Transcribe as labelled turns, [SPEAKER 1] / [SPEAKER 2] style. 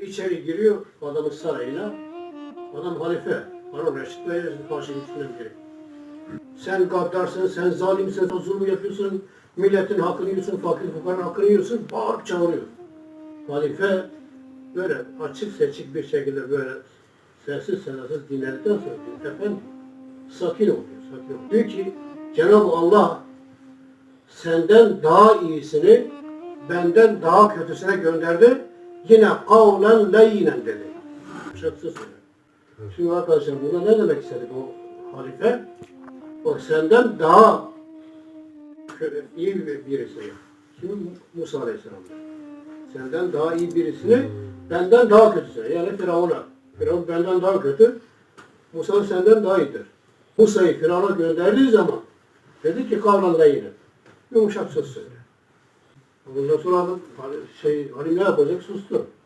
[SPEAKER 1] İçeri giriyor adamın sarayına. Adam halife. Harun Reşit Bey'e karşı biri. Sen gaddarsın, sen zalimsin, sen zulüm yapıyorsun, milletin hakkını yiyorsun, fakir fukaranın hakkını yiyorsun, bağırıp çağırıyor. Halife böyle açık seçik bir şekilde böyle sessiz sedasız dinledikten sonra diyor, efendim sakin ol diyor, sakin ol. Diyor ki Cenab-ı Allah senden daha iyisini benden daha kötüsüne gönderdi. Yine kavlen leyinen dedi. Şaksız söylüyor. Şimdi arkadaşlar burada ne demek istedi bu halife? Bak senden daha iyi bir birisi. Şimdi Musa Aleyhisselam. Senden daha iyi birisini benden daha kötüsüne. Yani Firavun'a. Firavun benden daha kötü. Musa senden daha iyidir. Musa'yı Firavun'a gönderdiği zaman dedi ki kavlan leyinen. Yumuşak söz söyle. Bundan sonra adam, şey, hani ne yapacak? Sustu.